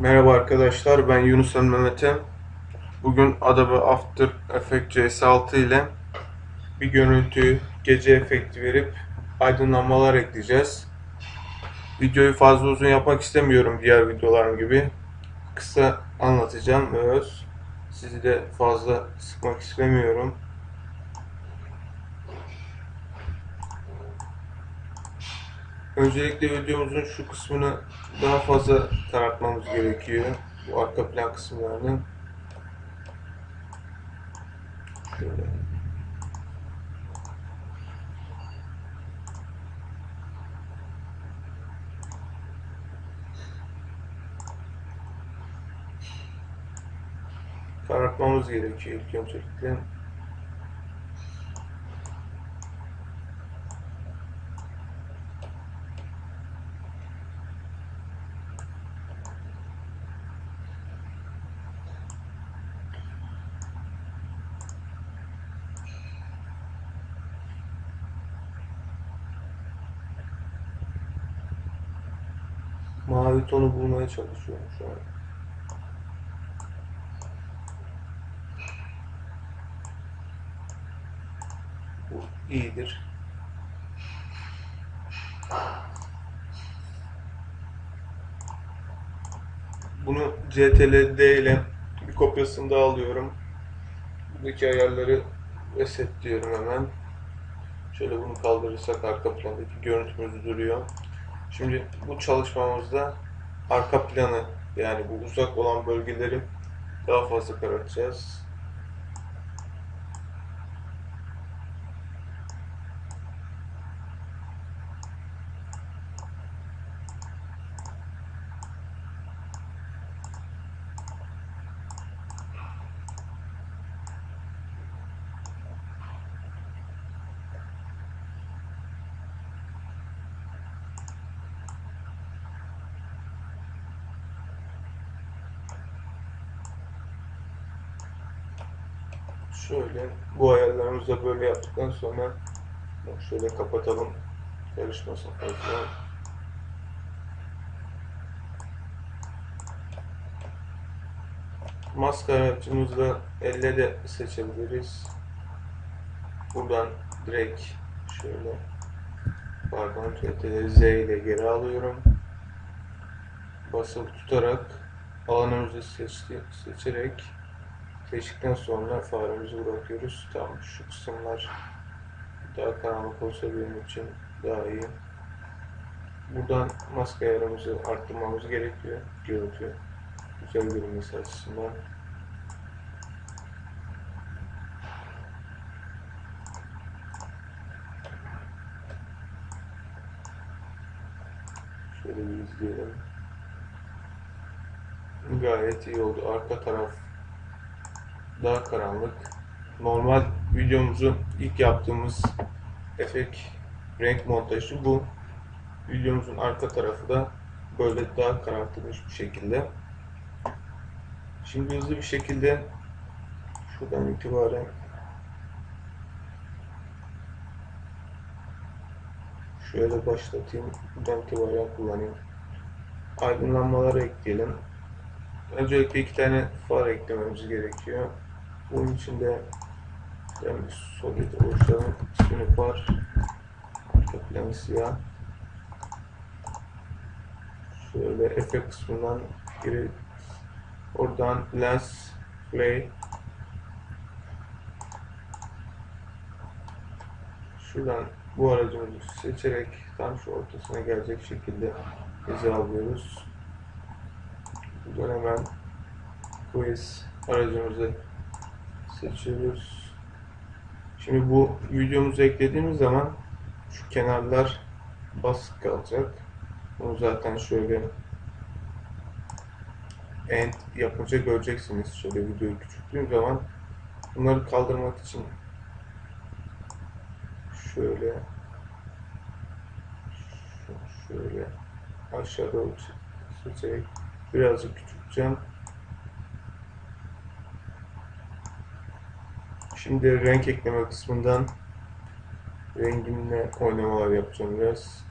Merhaba arkadaşlar, ben Yunus Han Mehmet'im. Bugün Adobe After Effects CS6 ile bir görüntüyü gece efekti verip aydınlanmalar ekleyeceğiz. Videoyu fazla uzun yapmak istemiyorum diğer videolarım gibi. Kısa anlatacağım öz. Sizi de fazla sıkmak istemiyorum. Öncelikle videomuzun şu kısmını daha fazla karartmamız gerekiyor. Bu arka plan kısımlarını. Şöyle. Karartmamız gerekiyor ilk öncelikle. Mavi tonu bulmaya çalışıyorum şu an. Bu iyidir. Bunu CTRL ile bir kopyasını da alıyorum. Buradaki ayarları resetliyorum hemen. Şöyle bunu kaldırırsak arka plandaki görüntümüz duruyor. Şimdi bu çalışmamızda arka planı yani bu uzak olan bölgeleri daha fazla karartacağız. Şöyle bu ayarlarımızı da böyle yaptıktan sonra şöyle kapatalım karışmasın fazla. Maskara açımızda elle de seçebiliriz. Buradan direkt şöyle pardon Z ile geri alıyorum. Basılı tutarak alanımızı seçti, seçerek Seçtikten sonra faremizi bırakıyoruz. Tamam şu kısımlar daha karanlık olsa benim için daha iyi. Buradan maske ayarımızı arttırmamız gerekiyor. Görüntü güzel görünmesi açısından. Şöyle bir izleyelim. Gayet iyi oldu. Arka taraf daha karanlık. Normal videomuzu ilk yaptığımız efekt renk montajı bu. Videomuzun arka tarafı da böyle daha karartılmış bir şekilde. Şimdi hızlı bir şekilde şuradan itibaren şöyle başlatayım. Buradan itibaren kullanayım. Aydınlanmaları ekleyelim. Öncelikle iki tane far eklememiz gerekiyor. Bunun için de ben bir solid oluşturalım. İsmini far. Arka planı siyah. Şöyle efekt kısmından geri oradan lens play şuradan bu aracımızı seçerek tam şu ortasına gelecek şekilde hizalıyoruz. Buradan hemen quiz aracımızı seçiyoruz. Şimdi bu videomuzu eklediğimiz zaman şu kenarlar basık kalacak. Bunu zaten şöyle end yapınca göreceksiniz. Şöyle videoyu küçülttüğüm zaman bunları kaldırmak için şöyle şöyle aşağı doğru seçerek birazcık küçülteceğim. Şimdi renk ekleme kısmından rengimle oynamalar yapacağım biraz.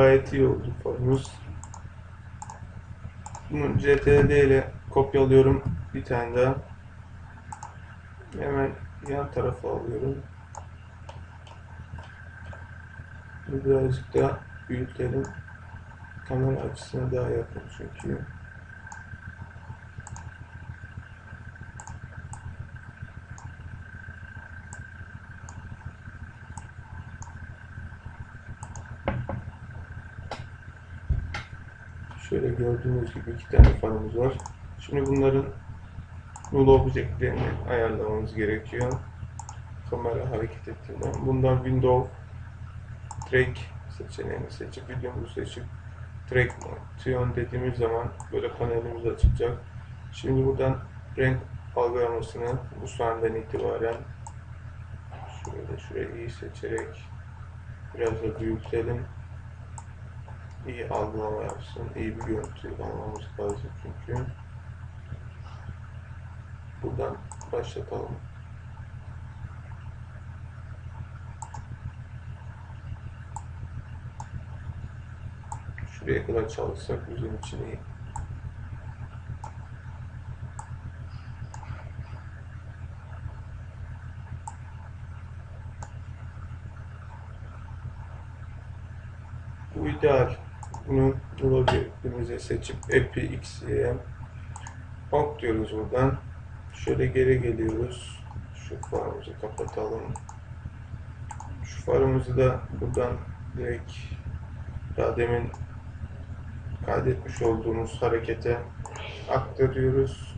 Gayet iyi oldu formumuz. Bunu CTRL ile kopyalıyorum bir tane daha. Hemen yan tarafa alıyorum. Birazcık daha büyütelim. Kamera açısına daha yakın çünkü. Şöyle gördüğünüz gibi iki tane farımız var. Şimdi bunların null objectlerini ayarlamamız gerekiyor. Kamera hareket ettiğinden. Bundan window track seçeneğini seçip videomuzu seçip track tune dediğimiz zaman böyle panelimiz açılacak. Şimdi buradan renk algılamasını bu sahneden itibaren şöyle şurayı iyi seçerek biraz da büyütelim iyi algılama yapsın, iyi bir görüntü almamız lazım çünkü. Buradan başlatalım. Şuraya kadar çalışsak bizim için iyi. Bu ideal. Bunu bulabilirimize seçip epi x'ye ok diyoruz buradan. Şöyle geri geliyoruz. Şu farımızı kapatalım. Şu farımızı da buradan direkt daha demin kaydetmiş olduğumuz harekete aktarıyoruz.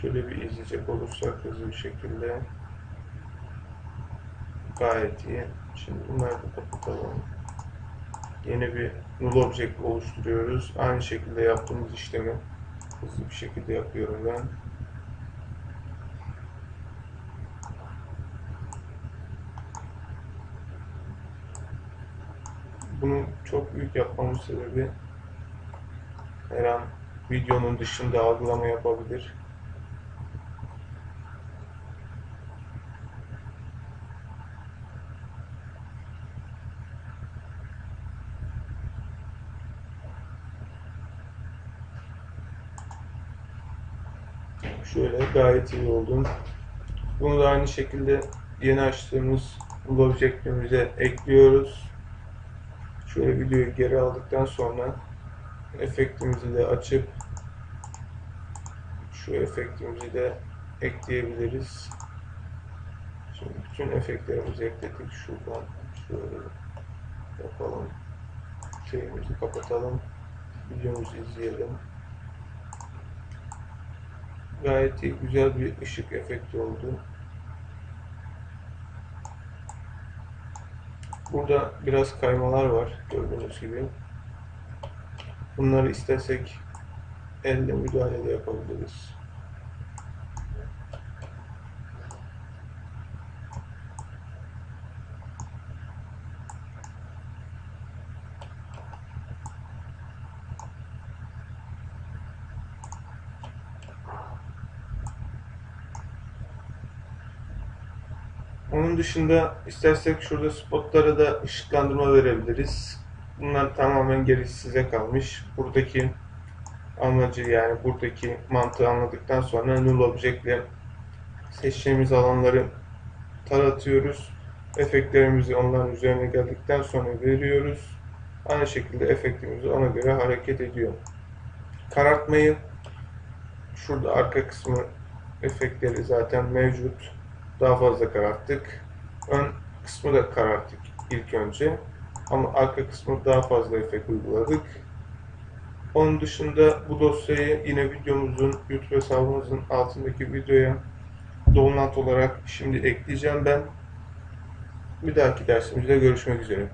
Şöyle bir izleyecek olursak hızlı bir şekilde gayet iyi. Şimdi bunları da kapatalım yeni bir null object oluşturuyoruz. Aynı şekilde yaptığımız işlemi hızlı bir şekilde yapıyorum ben. Bunu çok büyük yapmamın sebebi her an videonun dışında algılama yapabilir. Şöyle gayet iyi oldu. Bunu da aynı şekilde yeni açtığımız object'imize ekliyoruz. Şöyle videoyu geri aldıktan sonra efektimizi de açıp şu efektimizi de ekleyebiliriz. Şimdi bütün efektlerimizi ekledik. Şuradan şöyle yapalım. Şeyimizi kapatalım. Videomuzu izleyelim gayet güzel bir ışık efekti oldu. Burada biraz kaymalar var gördüğünüz gibi. Bunları istersek elle müdahale de yapabiliriz. Onun dışında istersek şurada spotlara da ışıklandırma verebiliriz. Bunlar tamamen gerisi size kalmış. Buradaki amacı yani buradaki mantığı anladıktan sonra null object ile seçeceğimiz alanları taratıyoruz. Efektlerimizi onların üzerine geldikten sonra veriyoruz. Aynı şekilde efektimizi ona göre hareket ediyor. Karartmayı şurada arka kısmı efektleri zaten mevcut daha fazla kararttık. Ön kısmı da kararttık ilk önce. Ama arka kısmı daha fazla efekt uyguladık. Onun dışında bu dosyayı yine videomuzun YouTube hesabımızın altındaki videoya download olarak şimdi ekleyeceğim ben. Bir dahaki dersimizde görüşmek üzere.